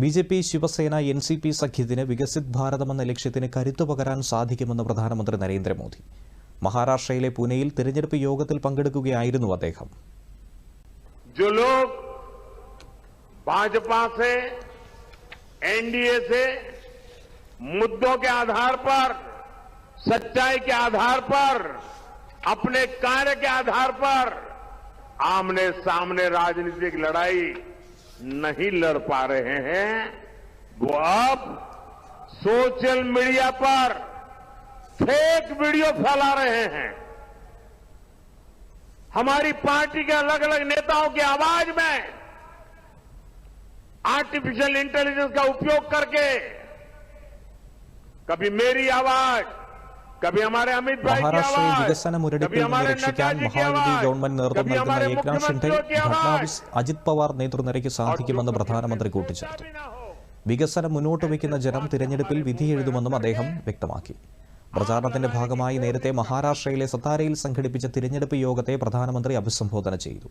B J P Shiv Sena N C P സഖ്യത്തിന് വികസിത് ഭാരതമെന്ന ലക്ഷ്യത്തിന് കരുത്തു പകരാൻ സാധിക്കുമെന്ന് പ്രധാനമന്ത്രി നരേന്ദ്രമോദി മഹാരാഷ്ട്രയിലെ പൂനെയിൽ തിരഞ്ഞെടുപ്പ് യോഗത്തിൽ പങ്കെടുക്കുകയായിരുന്നു അദ്ദേഹം जो लोग भाजपा से एनडीए से मुद्दों के आधार पर सच्चाई के आधार पर अपने कार्य के आधार पर आमने सामने राजनीतिक लड़ाई नहीं लड़ पा रहे हैं, वो अब सोशल मीडिया पर फेक वीडियो फैला रहे हैं। हमारी पार्टी के अलग अलग नेताओं की आवाज़ में आर्टिफिशियल इंटेलिजेंस का उपयोग करके कभी मेरी आवाज़ മഹാരാഷ്ട്രയിൽ വികസന മുരടിപ്പിൽ നിന്ന് രക്ഷിക്കാൻ മഹായുതി ഗവൺമെന്റ് നേതൃത്വം നൽകുന്ന ഏക്നാഥ് ഷിൻഡെ ഫഡ്നാവിസ് അജിത് പവാർ നേതൃനിരയ്ക്ക് സാധിക്കുമെന്ന് പ്രധാനമന്ത്രി കൂട്ടിച്ചേർത്തു. വികസനം മുന്നോട്ട് വയ്ക്കുന്ന ജനം തിരഞ്ഞെടുപ്പിൽ വിധി എഴുതുമെന്നും അദ്ദേഹം വ്യക്തമാക്കി. പ്രചാരണത്തിന്റെ ഭാഗമായി നേരത്തെ മഹാരാഷ്ട്രയിലെ സത്താരയിൽ സംഘടിപ്പിച്ച തിരഞ്ഞെടുപ്പ് യോഗത്തെ പ്രധാനമന്ത്രി അഭിസംബോധന ചെയ്തു.